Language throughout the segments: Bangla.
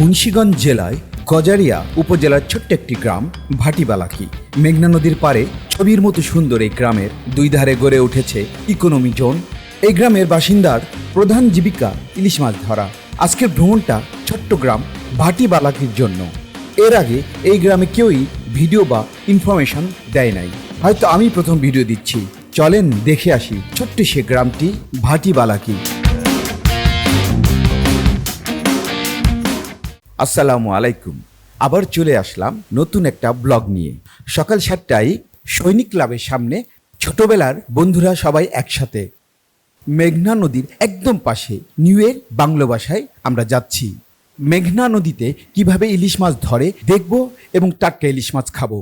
মুন্সিগঞ্জ জেলায় গজারিয়া উপজেলার ছোট্ট একটি গ্রাম ভাটিবালাকি। মেঘনা নদীর পারে ছবির মতো সুন্দর এই গ্রামের দুই ধারে গড়ে উঠেছে ইকোনমি জোন এই গ্রামের বাসিন্দার প্রধান জীবিকা ইলিশ মাছ ধরা। আজকের ভ্রমণটা ছোট্ট গ্রাম ভাটিবালাকির জন্য। এর আগে এই গ্রামে কেউই ভিডিও বা ইনফরমেশন দেয় নাই। হয়তো আমি প্রথম ভিডিও দিচ্ছি। চলেন দেখে আসি ছোট্ট সে গ্রামটি ভাটিবালাকি। আসসালামু আলাইকুম। আবার চলে আসলাম নতুন একটা ব্লগ নিয়ে। সকাল সাতটায় সৈনিক ক্লাবের সামনে ছোটবেলার বন্ধুরা সবাই একসাথে মেঘনা নদীর একদম পাশে নিউ ইয়ের বাংলা ভাষায় আমরা যাচ্ছি। মেঘনা নদীতে কীভাবে ইলিশ মাছ ধরে দেখব এবং টাটকা ইলিশ মাছ খাব।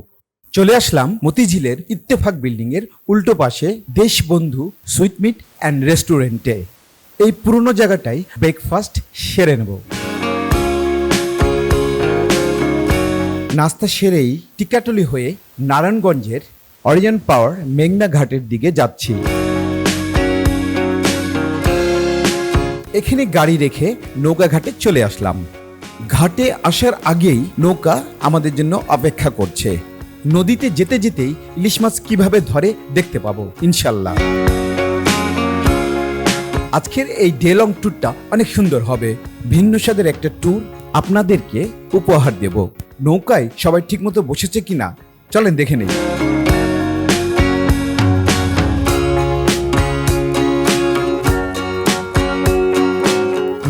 চলে আসলাম মতিঝিলের ইত্তেফাক বিল্ডিং এর উল্টো পাশে দেশবন্ধু সুইট মিট অ্যান্ড রেস্টুরেন্টে। এই পুরনো জায়গাটাই ব্রেকফাস্ট সেরে নেব। নাস্তা সেরেই টিকাটলি হয়ে নারায়ণগঞ্জের অরিজিন পাওয়ার মেঘনা ঘাটের দিকে যাচ্ছি। এখানে গাড়ি রেখে নৌকা ঘাটে চলে আসলাম। ঘাটে আসার আগেই নৌকা আমাদের জন্য অপেক্ষা করছে। নদীতে যেতে যেতেই ইলিশ মাছ কীভাবে ধরে দেখতে পাবো, ইনশাল্লাহ। আজকের এই ডে লং ট্যুরটা অনেক সুন্দর হবে। ভিন্ন স্বাদের একটা ট্যুর আপনাদেরকে উপহার দেব। নৌকায় সবাই ঠিকমতো বসেছে কিনা? চলেন দেখে নেই।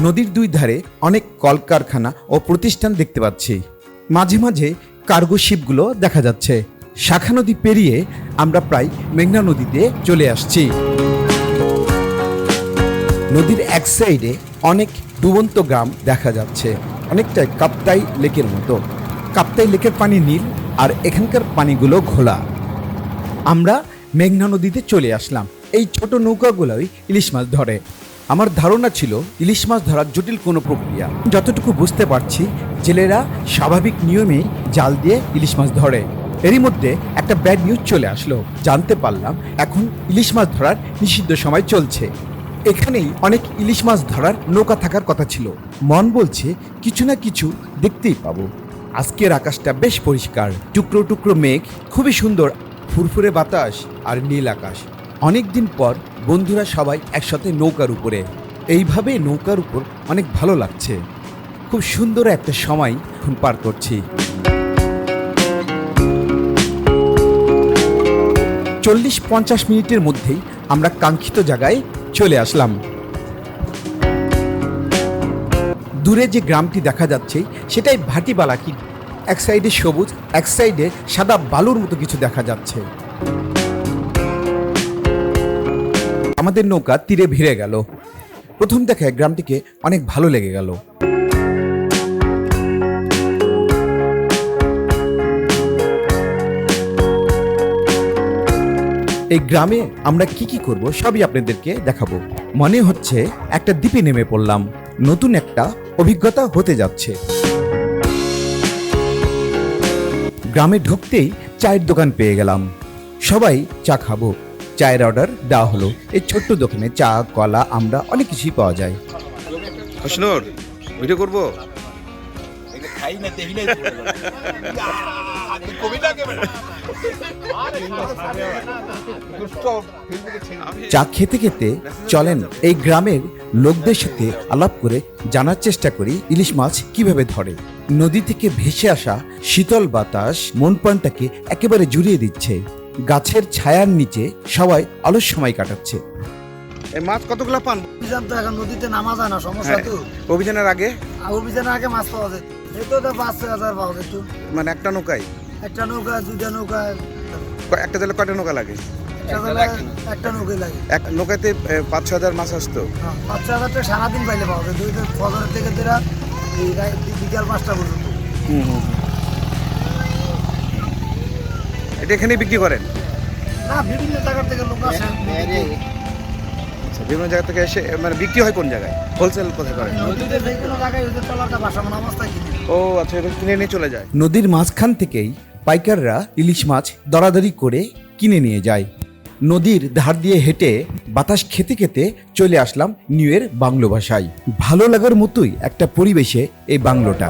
নদীর দুই ধারে অনেক কলকারখানা ও প্রতিষ্ঠান দেখতে পাচ্ছি। মাঝে মাঝে কার্গো শিপগুলো দেখা যাচ্ছে। শাখা নদী পেরিয়ে আমরা প্রায় মেঘনা নদীতে চলে আসছি। নদীর এক সাইডে অনেক ডুবন্ত গ্রাম দেখা যাচ্ছে। অনেকটাই কাপ্তাই লেকের মতো। কাপ্তাই লেকের পানি নীল আর এখানকার পানিগুলো ঘোলা। আমরা মেঘনা নদীতে চলে আসলাম। এই ছোট নৌকাগুলোই ইলিশ মাছ ধরে। আমার ধারণা ছিল ইলিশ মাছ ধরার জটিল কোনো প্রক্রিয়া। যতটুকু বুঝতে পারছি, জেলেরা স্বাভাবিক নিয়মেই জাল দিয়ে ইলিশ মাছ ধরে। এরই মধ্যে একটা ব্যাড নিউজ চলে আসলো। জানতে পারলাম এখন ইলিশ মাছ ধরার নিষিদ্ধ সময় চলছে। এখানেই অনেক ইলিশ মাছ ধরার নৌকা থাকার কথা ছিল। মন বলছে কিছু না কিছু দেখতেই পাবো। আজকের আকাশটা বেশ পরিষ্কার। টুকরো টুকরো মেঘ, খুবই সুন্দর ফুরফুরে বাতাস আর নীল আকাশ। অনেক দিন পর বন্ধুরা সবাই একসাথে নৌকার উপরে। এইভাবে নৌকার উপর অনেক ভালো লাগছে। খুব সুন্দর একটা সময় এখন পার করছি। চল্লিশ পঞ্চাশ মিনিটের মধ্যেই আমরা কাঙ্ক্ষিত জায়গায় চলে আসলাম। দূরে যে গ্রামটি দেখা যাচ্ছে, সেটাই ভাটিবালাকি এক সাইডে সবুজ, এক সাইডে সাদা বালুর মতো কিছু দেখা যাচ্ছে। আমাদের নৌকা তীরে ভিড়ে গেল। প্রথম দেখায় গ্রামটিকে অনেক ভালো লেগে গেল। এই গ্রামে আমরা কি কি করব, সবই আপনাদেরকে দেখাবো। মনে হচ্ছে একটা দ্বীপে নেমে পড়লাম। নতুন একটা অভিজ্ঞতা হতে যাচ্ছে। গ্রামে ঢুকতেই চায়ের দোকান পেয়ে গেলাম। সবাই চা খাব। চায়ের অর্ডার দেওয়া হলো। এই ছোট্ট দোকানে চা, কলা, আমরা অনেক কিছুই পাওয়া যায়। ভিডিও করব? চা খেতে খেতে চলেন এই গ্রামের লোকদের সাথে আলাপ করে জানার চেষ্টা করি ইলিশ মাছ কীভাবে ধরে। নদী থেকে ভেসে আসা শীতল বাতাস মন প্রাণটাকে একেবারে জুড়িয়ে দিচ্ছে। গাছের ছায়ার নিচে সবাই আলোর সময় কাটাচ্ছে। এই মাছ কতগুলো পান? অভিযান তো এখন নদীতে নামা যায় না সমস্যা হ্যাঁ। তো। অভিযানের আগে? অভিযানের আগে মাছ পাওয়া যায়। তো পাঁচ ছয় হাজার পাওয়া যেত মানে একটা নৌকায়? একটা নৌকা দুইটা নৌকা। ক- একটা জালে কয়টা নৌকা লাগে? একটা বেলা একটা নৌকাই লাগে। এক নৌকাতে পাঁচ ছ হাজার মাছ আসতো? হ্যাঁ, পাঁচ ছয় হাজার টাকা সারাদিন পাইলে পাওয়া যায়। দুই ফজরের থেকে তোরা এই রাত বিকাল পাঁচটা পর্যন্ত। এটা এখানেই বিক্রি করেন? না বিভিন্ন জায়গার থেকে লোক আসে। আচ্ছা বিভিন্ন জায়গা থেকে এসে মানে বিক্রি হয় কোন জায়গায়? হোলসেল কোথায় করেন? নদীতে যে কোনো জায়গায় ওদের ট্রলারটা ভাসামান অবস্থায় কিনে। ও আচ্ছা এটা কিনে নিয়ে চলে যায়। নদীর মাঝখান থেকেই পাইকাররা ইলিশ মাছ দরাদরি করে কিনে নিয়ে যায়। নদীর ধার দিয়ে হেঁটে বাতাস খেতে খেতে চলে আসলাম নিউ এর বাংলো ভাষায়। ভালো লাগার মতোই একটা পরিবেশে এই বাংলোটা।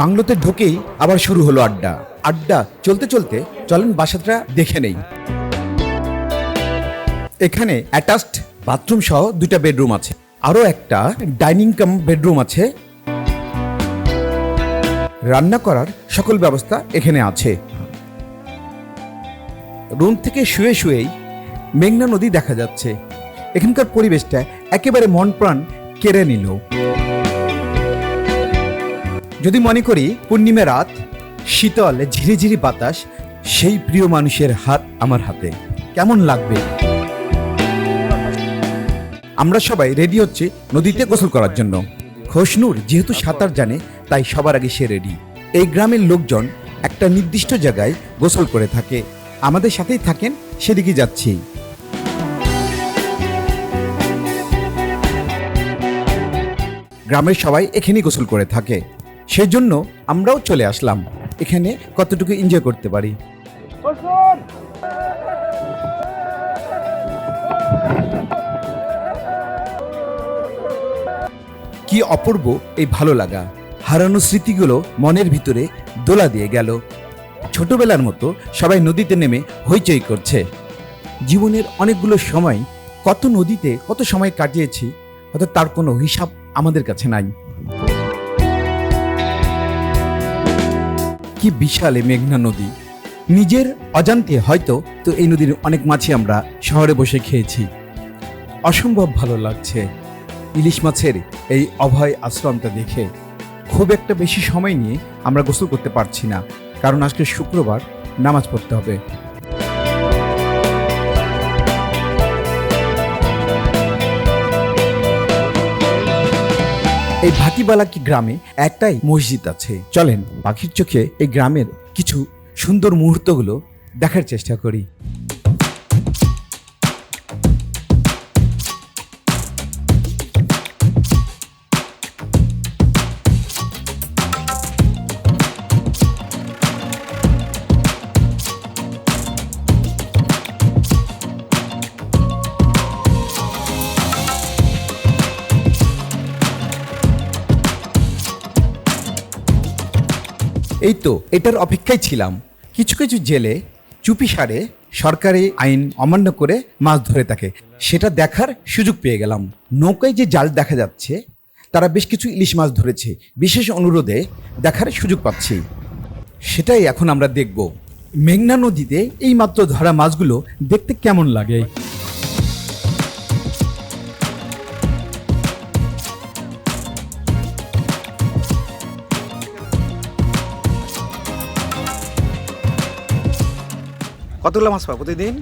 বাংলোতে ঢোকেই আবার শুরু হলো আড্ডা। আড্ডা চলতে চলতে চলেন বাসাটা দেখে নেই। এখানে অ্যাটাচড বাথরুম সহ দুটা বেডরুম আছে। আরও একটা ডাইনিং কাম বেডরুম আছে রান্না করার সকল ব্যবস্থা এখানে আছে। রুম থেকে শুয়ে শুয়েই মেঘনা নদী দেখা যাচ্ছে। এখানকার পরিবেশটা একেবারে মন প্রাণ কেড়ে নিল। যদি মনে করি পূর্ণিমা রাত, শীতল ঝিরিঝিরি বাতাস, সেই প্রিয় মানুষের হাত আমার হাতে। কেমন লাগবে? আমরা সবাই রেডি হচ্ছে নদীতে গোসল করার জন্য। খসনুর যেহেতু সাঁতার জানে তাই সবার আগে সে রেডি এই গ্রামের লোকজন একটা নির্দিষ্ট জায়গায় গোসল করে থাকে। আমাদের সাথেই থাকেন সেদিকে যাচ্ছি। গ্রামের সবাই এখানেই গোসল করে থাকে। সেজন্য আমরাও চলে আসলাম। এখানে কতটুকু এনজয় করতে পারি? কি অপূর্ব এই ভালো লাগা। হারানো স্মৃতিগুলো মনের ভিতরে দোলা দিয়ে গেল। ছোটবেলার মতো সবাই নদীতে নেমে হইচই করছে। জীবনের অনেকগুলো সময়, কত নদীতে কত সময় কাটিয়েছি, হয়তো তার কোনো হিসাব আমাদের কাছে নাই। কি বিশাল মেঘনা নদী। নিজের অজান্তে হয়তো তো এই নদীর অনেক মাছই আমরা শহরে বসে খেয়েছি। অসম্ভব ভালো লাগছে। ইলিশ মাছের এই অভয় আশ্রমটা দেখে। খুব একটা বেশি সময় নিয়ে আমরা গোসল করতে পারছি না, কারণ আজকে শুক্রবার নামাজ পড়তে হবে। এই ভাটিবালাকি গ্রামে একটাই মসজিদ আছে। চলেন পাখির চোখে এই গ্রামের কিছু সুন্দর মুহূর্তগুলো দেখার চেষ্টা করি। এই তো এটার অপেক্ষায় ছিলাম। কিছু কিছু জেলে চুপি সারে সরকারি আইন অমান্য করে মাছ ধরে থাকে। সেটা দেখার সুযোগ পেয়ে গেলাম। নৌকায় যে জাল দেখা যাচ্ছে, তারা বেশ কিছু ইলিশ মাছ ধরেছে। বিশেষ অনুরোধে দেখার সুযোগ পাচ্ছি। সেটাই এখন আমরা দেখব। মেঘনা নদীতে এই মাত্র ধরা মাছগুলো দেখতে কেমন লাগে? কতগুলো মাছ পাবো প্রতিদিন?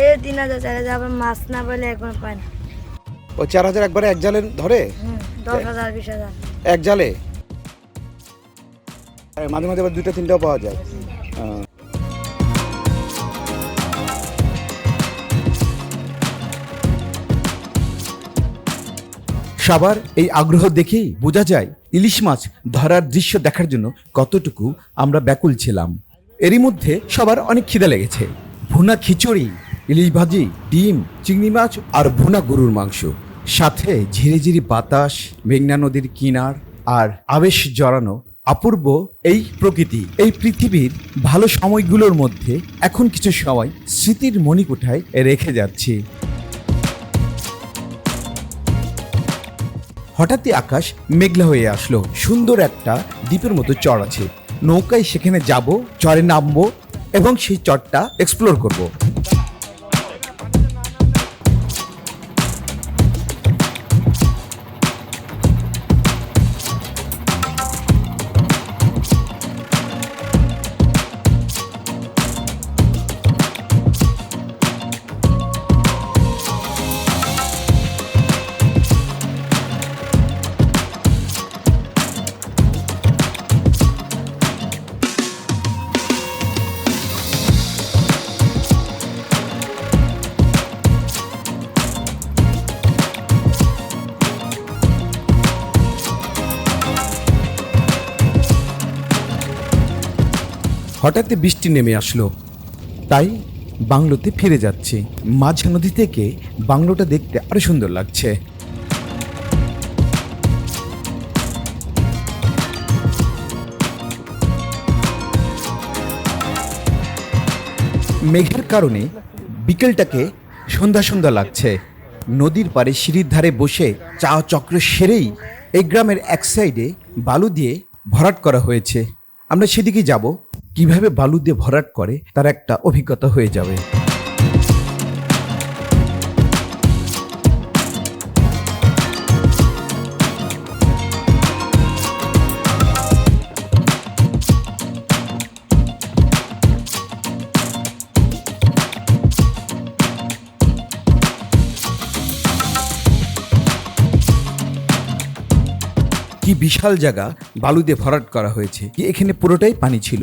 এ তিন হাজার চার হাজার আবার মাছ না পেলে একবার পায় না। ওই চার হাজার একবারে এক জালে ধরে? দশ হাজার বিশ হাজার। এক জালে? মাঝে মাঝে আবার দুটো তিনটাও পাওয়া যায়। সবার এই আগ্রহ দেখেই বোঝা যায় ইলিশ মাছ ধরার দৃশ্য দেখার জন্য কতটুকু আমরা ব্যাকুল ছিলাম। এরই মধ্যে সবার অনেক খিদে লেগেছে। ভুনা খিচুড়ি, ইলিশ ভাজি, ডিম, চিংড়ি মাছ আর ভুনা গরুর মাংস। সাথে ঝিরিঝিরি বাতাস, মেঘনা নদীর কিনার আর আবেশ জড়ানো অপূর্ব এই প্রকৃতি। এই পৃথিবীর ভালো সময়গুলোর মধ্যে এখন কিছু সময় স্মৃতির মণিকোঠায় রেখে যাচ্ছি। হঠাৎই আকাশ মেঘলা হয়ে আসলো। সুন্দর একটা দ্বীপের মতো চড় আছে। নৌকায় সেখানে যাব চরে নামবো এবং সেই চরটা এক্সপ্লোর করব। হঠাৎই বৃষ্টি নেমে আসলো। তাই বাংলোতে ফিরে যাচ্ছি। মাঝ নদী থেকে বাংলোটা দেখতে আরও সুন্দর লাগছে। মেঘের কারণে বিকেলটাকে সন্ধ্যা সন্ধ্যা লাগছে। নদীর পাড়ে সিঁড়ির ধারে বসে চা চক্র সেরেই এই গ্রামের এক সাইডে বালু দিয়ে ভরাট করা হয়েছে। আমরা সেদিকে যাব। কীভাবে বালু দিয়ে ভরাট করে, তার একটা অভিজ্ঞতা হয়ে যাবে। কি বিশাল জায়গা বালু দিয়ে ভরাট করা হয়েছে? এখানে পুরোটাই পানি ছিল?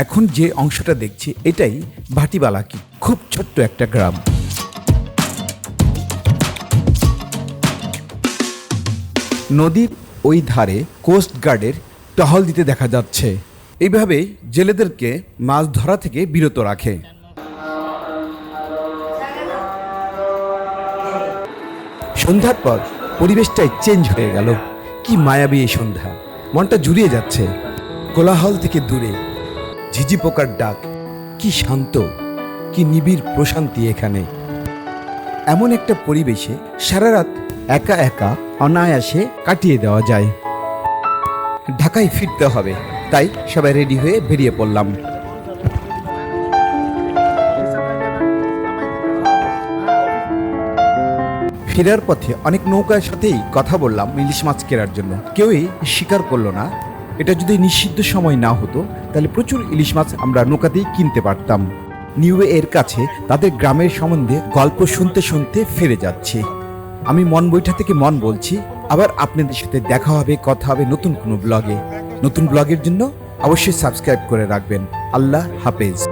এখন যে অংশটা দেখছি, এটাই ভাটিবালাকি, খুব ছোট্ট একটা গ্রাম। নদীর ওই ধারে কোস্ট গার্ডের টহল দিতে দেখা যাচ্ছে। এইভাবে জেলেদেরকে মাছ ধরা থেকে বিরত রাখে। সন্ধ্যার পর পরিবেশটাই চেঞ্জ হয়ে গেল। কি মায়াবী এই সন্ধ্যা। মনটা জুড়িয়ে যাচ্ছে। কোলাহল থেকে দূরে। ঝিঝি পোকার ডাক। কি শান্ত, কি নিবিড় প্রশান্তি এখানে। এমন একটা পরিবেশে সারা রাত একা একা অনায়াসে কাটিয়ে দেওয়া যায়। ঢাকায় ফিরতে হবে, তাই সবাই রেডি হয়ে বেরিয়ে পড়লাম। ফেরার পথে অনেক নৌকার সাথেই কথা বললাম ইলিশ মাছ কেনার জন্য। কেউই স্বীকার করল না এটা যদি নিষিদ্ধ সময় না হতো, তাহলে প্রচুর ইলিশ মাছ আমরা নৌকাতেই কিনতে পারতাম। নিউ এর কাছে তাদের গ্রামের সম্বন্ধে গল্প শুনতে শুনতে ফিরে যাচ্ছি। আমি মন বৈঠা থেকে মন বলছি, আবার আপনাদের সাথে দেখা হবে, কথা হবে নতুন কোনো ব্লগে নতুন ব্লগের জন্য অবশ্যই সাবস্ক্রাইব করে রাখবেন। আল্লাহ হাফেজ।